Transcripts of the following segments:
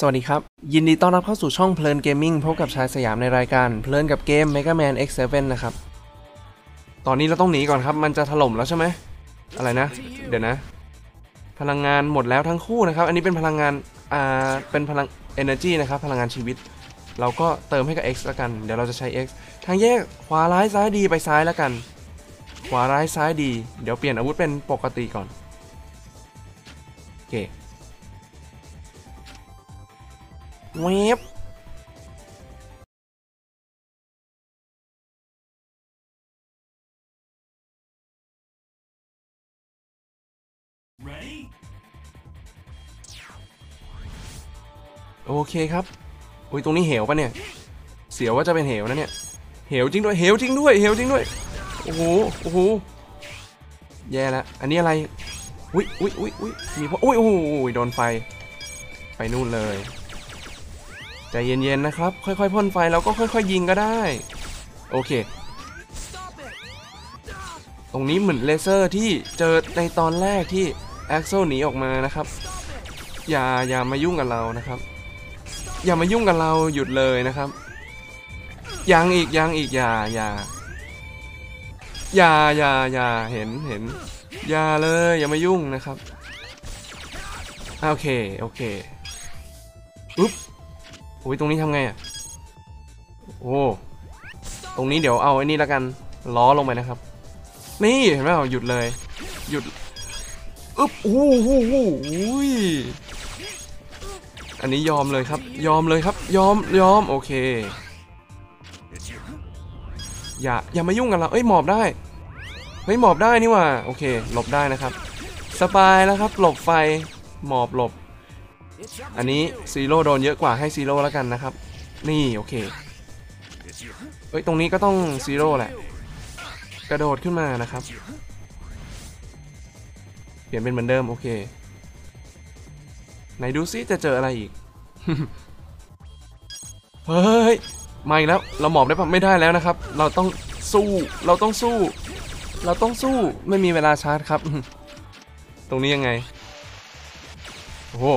สวัสดีครับ ยินดีต้อนรับเข้าสู่ช่องเพลินเกมมิ่งพบกับชายสยามในรายการเพลินกับเกม Mega Man X7 นะครับ ตอนนี้เราต้องหนีก่อนครับ มันจะถล่มแล้วใช่ไหม อะไรนะ เดี๋ยวนะ พลังงานหมดแล้วทั้งคู่นะครับ อันนี้เป็นพลังงาน อ่า เป็นพลัง Energy นะครับ พลังงานชีวิต เราก็เติมให้กับ X ล้วกัน เดี๋ยวเราจะใช้ X ทางแยกขวาร้ายซ้ายดีไปซ้ายแล้วกัน ขวาร้ายซ้ายดี เดี๋ยวเปลี่ยนอาวุธเป็นปกติก่อน โอเค เวฟโอเคครับ อุ้ยตรงนี้เหวปะเนี่ย เสียวว่าจะเป็นเหวนะเนี่ย เหวจริงด้วย เหวจริงด้วย เหวจริงด้วย โอ้โห โอ้โห แย่แล้วอันนี้อะไร อุ้ยอุ้ยอุ้ยอุ้ยมีพวกอุ้ยโอ้โหโดนไฟ ไปนู่นเลย ใจเย็นๆนะครับ ค่อยๆพ่นไฟแล้วก็ค่อยๆยิงก็ได้ โอเค ตรงนี้เหมือนเลเซอร์ที่เจอในตอนแรกที่แอ็กโซหนีออกมานะครับ อย่าอย่ามายุ่งกับเรานะครับ อย่ามายุ่งกับเราหยุดเลยนะครับยังอีกยังอีกอย่าอย่าอย่าอย่าอย่าเห็นเห็นอย่าเลยอย่ามายุ่งนะครับ โอเค โอเคอุ๊บ อุ้ยตรงนี้ทำไงอะ โอ้ ตรงนี้เดี๋ยวเอาไอ้นี่แล้วกัน ล้อลงไปนะครับ นี่เห็นไหมหยุดเลย หยุด อึ๊บโอ้โหโอ้โหอุ้ย อันนี้ยอมเลยครับ ยอมเลยครับ ยอม ยอม โอเค อย่า อย่ามายุ่งกันเราเอ้ย หมอบได้ เฮ้ย หมอบได้นี่ว่า โอเค หลบได้นะครับ สบายแล้วครับ หลบไฟ หมอบหลบ อันนี้ซีโร่โดนเยอะกว่าให้ซีโร่แล้วกันนะครับ นี่โอเคเอ้ยตรงนี้ก็ต้องซีโร่แหละ กระโดดขึ้นมานะครับ เปลี่ยนเป็นเหมือนเดิมโอเค ไหนดูซิจะเจออะไรอีก เฮ้ยมาอีกแล้ว เราหมอบได้ปะไม่ได้แล้วนะครับ เราต้องสู้ เราต้องสู้ เราต้องสู้ ไม่มีเวลาชาร์จครับ ตรงนี้ยังไง โอ้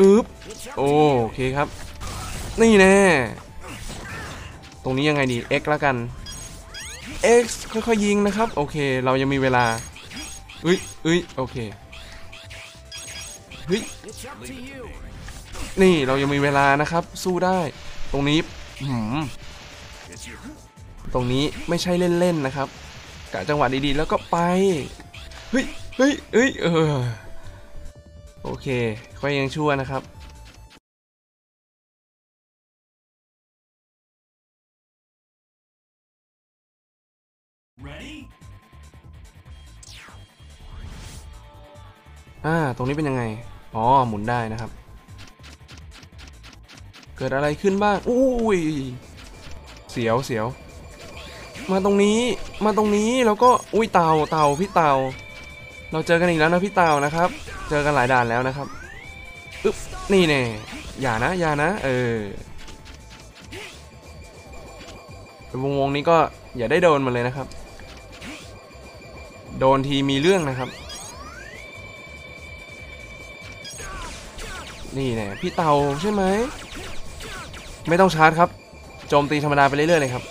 อึ๊บโอเคครับ นี่แน่ ตรงนี้ยังไงดี X แล้วกัน X ค่อยๆยิงนะครับ โอเค เรายังมีเวลาเอ้ยเอ้ยโอเคเฮ้ยนี่เรายังมีเวลานะครับ สู้ได้ ตรงนี้หืมตรงนี้ไม่ใช่เล่นๆนะครับกะจังหวะดีๆ แล้วก็ไป เฮ้ยเฮ้ยเฮ้ยเออ โอเคก็ยังชั่วนะครับอ่า ตรงนี้เป็นยังไง อ๋อ หมุนได้นะครับ เกิดอะไรขึ้นบ้าง อุ้ย เสียวเสียว มาตรงนี้ มาตรงนี้ แล้วก็ อุ้ยเต่าเต่าพี่เต่า เราเจอกันอีกแล้วนะพี่เต่านะครับ เจอกันหลายด่านแล้วนะครับอึ๊บนี่แน่อย่านะอย่านะ เออวงวงนี้ก็อย่าได้โดนมันเลยนะครับ โดนทีมีเรื่องนะครับ นี่แน่พี่เตาใช่ไหม ไม่ต้องชาร์จครับ โจมตีธรรมดาไปเรื่อยๆเลยครับ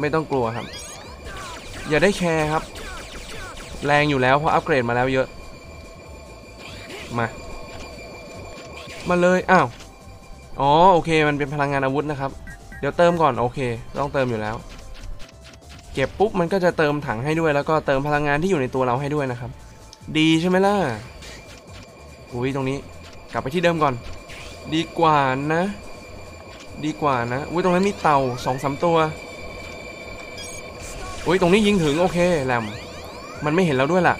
ไม่ต้องกลัวครับ อย่าได้แคร์ครับ แรงอยู่แล้วเพราะอัปเกรดมาแล้วเยอะ มา มาเลยอ้าวอ๋อโอเค มันเป็นพลังงานอาวุธนะครับ เดี๋ยวเติมก่อนโอเค ต้องเติมอยู่แล้ว เก็บปุ๊บมันก็จะเติมถังให้ด้วยแล้วก็เติมพลังงานที่อยู่ในตัวเราให้ด้วยนะครับ ดีใช่ไหมล่ะอุ้ยตรงนี้ กลับไปที่เดิมก่อน ดีกว่านะ ดีกว่านะอุ้ยตรงนั้นมีเต่าสองสามตัวอุ้ยตรงนี้ยิงถึงโอเคแหลมมันไม่เห็นเราด้วยล่ะ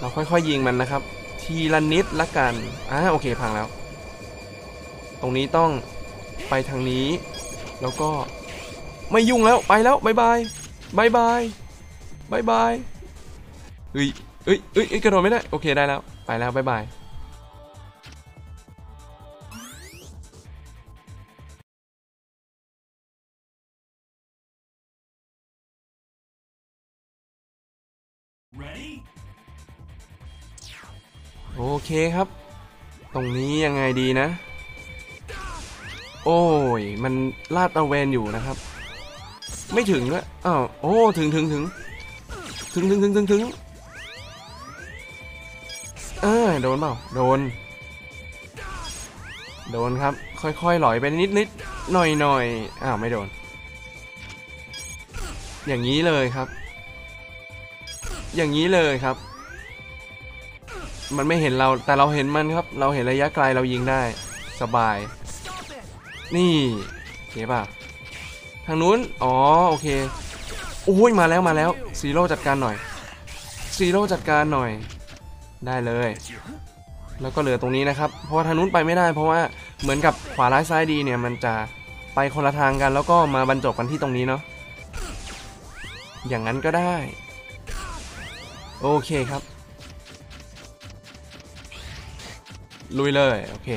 เราค่อยๆยิงมันนะครับ ทีละนิดละกันอ่าโอเคพังแล้ว ตรงนี้ต้องไปทางนี้ แล้วก็ไม่ยุ่งแล้วไปแล้วบายบายบายบายบายบายเฮ้ยเฮ้ยเฮ้ยกระโดดไม่ได้ โอเคได้แล้ว ไปแล้วบายบาย เคครับ ตรงนี้ยังไงดีนะ โอ้ย มันลาดตะเวนอยู่นะครับ ไม่ถึงละอ้าวโอ้ ถึงถึงถึงถึงถึงถึงถึงถึงเออโดนเปล่า โดน โดนครับ ค่อยๆหลอยไปนิดนิดหน่อยหน่อยอ้าว ไม่โดน อย่างนี้เลยครับ อย่างนี้เลยครับ มันไม่เห็นเราแต่เราเห็นมันครับ เราเห็นระยะไกลเรายิงได้สบาย นี่โอเคป่ะทางนู้น อ๋อ โอเคโอ้ยมาแล้วมาแล้วซีโร่จัดการหน่อยซีโร่จัดการหน่อย ได้เลย แล้วก็เหลือตรงนี้นะครับ เพราะว่าทางนู้นไปไม่ได้ เพราะว่าเหมือนกับขวาร้ายซ้ายดีเนี่ยมันจะไปคนละทางกันแล้วก็มาบรรจบกันที่ตรงนี้เนาะอย่างนั้นก็ได้ โอเคครับ ลุยเลย โอเค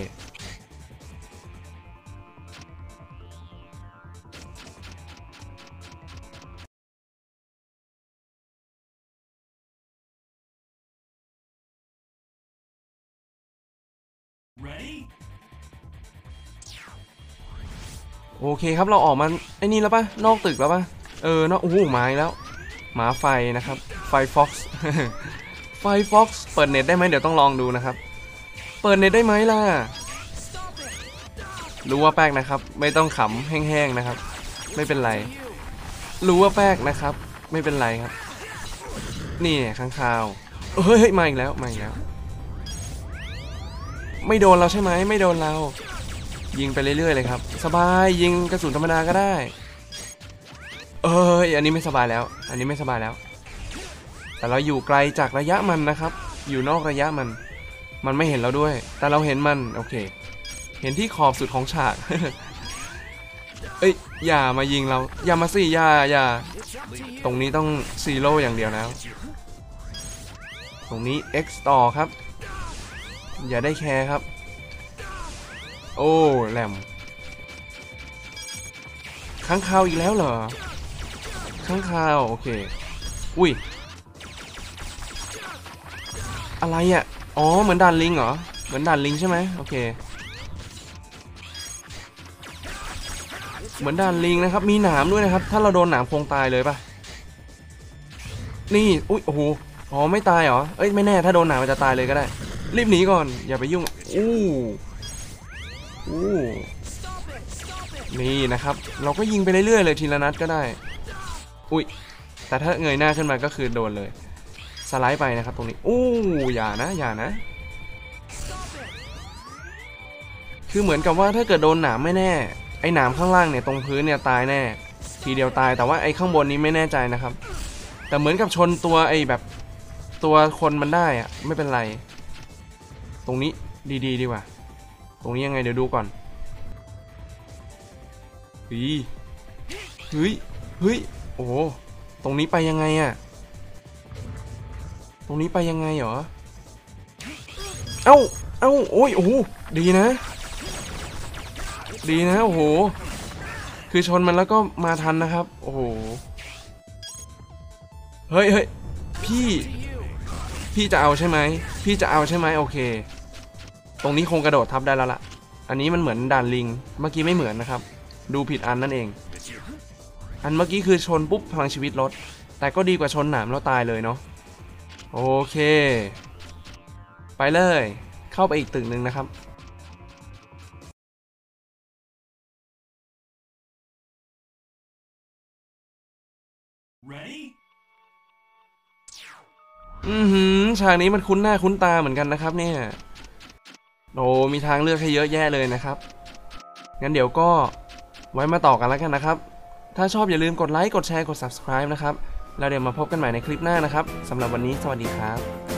Ready? โอเคครับเราออกมาไอ้นี่แล้วปะนอกตึกแล้วปะเออนอกโอ้โหหมาอีกแล้ว หมาไฟนะครับ ไฟฟ็อกซ์ไฟฟ็อกซ์เปิดเน็ตได้ไหมเดี๋ยวต้องลองดูนะครับ เปิดเน็ตได้ไหมล่ะ รู้ว่าแป๊กนะครับ ไม่ต้องขำแห้งๆนะครับ ไม่เป็นไร รู้ว่าแป๊กนะครับ ไม่เป็นไรครับ นี่ข้างคาวเฮ้ยเฮ้ยมาอีกแล้วมาอีกแล้ว ไม่โดนเราใช่ไหมไม่โดนเรา ยิงไปเรื่อยๆเลยครับ สบายยิงกระสุนธรรมดาก็ได้ เอ้ยอันนี้ไม่สบายแล้ว อันนี้ไม่สบายแล้ว แต่เราอยู่ไกลจากระยะมันนะครับ อยู่นอกระยะมัน มันไม่เห็นเราด้วย แต่เราเห็นมัน โอเค เห็นที่ขอบสุดของฉาก เอ้ย อย่ามายิงเรา อย่ามาสิอย่าอย่า ตรงนี้ต้องซีโร่อย่างเดียวแล้ว ตรงนี้ X ต่อครับ อย่าได้แคร์ครับ โอ้ แหลมค้างคาวอีกแล้วเหรอค้างคาว โอเค อุ้ย อะไรอะ อ๋อ เหมือนด่านลิงเหรอ เหมือนด่านลิงใช่ไหมโอเค เหมือนด่านลิงนะครับ มีหนามด้วยนะครับ ถ้าเราโดนหนามคงตายเลยปะนี่ อุ้ย โอ้โห อ๋อ ไม่ตายเหรอ เอ้ย ไม่แน่ ถ้าโดนหนามมันจะตายเลยก็ได้ รีบหนีก่อน อย่าไปยุ่ง อู้อู้นี่นะครับ เราก็ยิงไปเรื่อยๆเลยทีละนัดก็ได้ อุ้ย แต่ถ้าเงยหน้าขึ้นมาก็คือโดนเลย สไลด์ไปนะครับตรงนี้อู้อย่านะอย่านะ คือเหมือนกับว่าถ้าเกิดโดนหนามไม่แน่ ไอ้หนามข้างล่างเนี่ยตรงพื้นเนี่ยตายแน่ ทีเดียวตายแต่ว่าไอ้ข้างบนนี้ไม่แน่ใจนะครับ แต่เหมือนกับชนตัวไอ้แบบตัวคนมันได้อะไม่เป็นไร ตรงนี้ดีๆดีกว่า ตรงนี้ยังไงเดี๋ยวดูก่อนเฮ้ยเฮ้ยเฮ้ยโอ้ตรงนี้ไปยังไงอะ รงนี้ไปยังไงเหรอ เอ้า เอ้า โอ้ย โอ้โห ดีนะ ดีนะ โอ้โห คือชนมันแล้วก็มาทันนะครับ โอ้โห เฮ้ยเฮ้ยพี่ พี่จะเอาใช่ไหม พี่จะเอาใช่ไหมโอเค ตรงนี้คงกระโดดทับได้แล้วล่ะ อันนี้มันเหมือนด่านลิง เมื่อกี้ไม่เหมือนนะครับ ดูผิดอันนั่นเอง อันเมื่อกี้คือชนปุ๊บพลังชีวิตลด แต่ก็ดีกว่าชนหนามแล้วตายเลยเนาะ โอเค ไปเลย เข้าไปอีกตึกหนึ่งนะครับ Ready? อือหือฉากนี้มันคุ้นหน้าคุ้นตาเหมือนกันนะครับ เนี่ยโอ้มีทางเลือกให้เยอะแยะเลยนะครับ งั้นเดี๋ยวก็ไว้มาต่อกันแล้วกันนะครับ ถ้าชอบอย่าลืมกดไลค์ กดแชร์ กด subscribe นะครับ แล้วเดี๋ยวมาพบกันใหม่ในคลิปหน้านะครับสำหรับวันนี้สวัสดีครับ